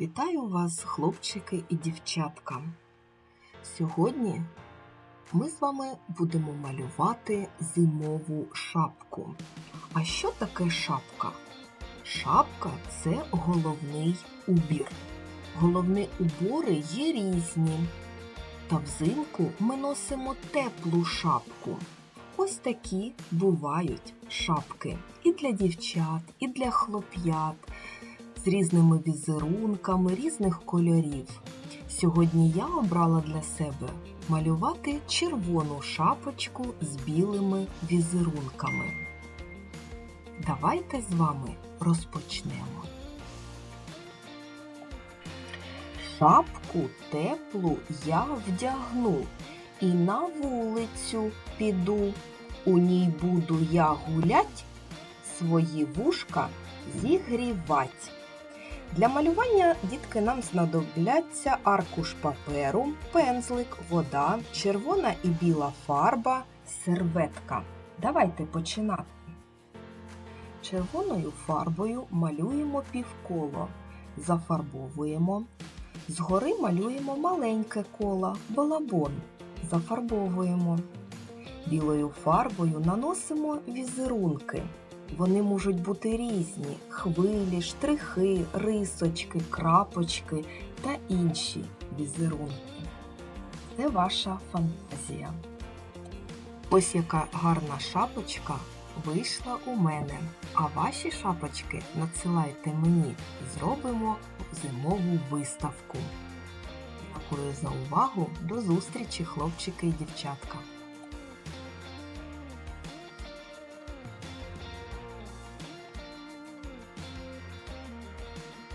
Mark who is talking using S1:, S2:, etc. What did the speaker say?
S1: Вітаю вас, хлопчики і дівчатка. Сьогодні ми з вами будемо малювати зимову шапку. А що таке шапка? Шапка це головний убір. Головні убори є різні. Та взимку ми носимо теплу шапку. Ось такі бувають шапки і для дівчат, і для хлоп'ят з різними візерунками різних кольорів. Сьогодні я обрала для себе малювати червону шапочку з білими візерунками. Давайте з вами розпочнемо. Шапку теплу я вдягну і на вулицю піду. У ній буду я гулять, свої вушка зігрівать. Для малювання дітки нам знадобляться аркуш паперу, пензлик, вода, червона і біла фарба, серветка. Давайте починати. Червоною фарбою малюємо півколо, зафарбовуємо. Згори малюємо маленьке коло, балабон, зафарбовуємо. Білою фарбою наносимо візерунки. Вони можуть бути різні: хвилі, штрихи, рисочки, крапочки та інші візерунки. Це ваша фантазія. Ось яка гарна шапочка вийшла у мене. А ваші шапочки надсилайте мені. Зробимо зимову виставку. Дякую за увагу. До зустрічі, хлопчики і дівчатка!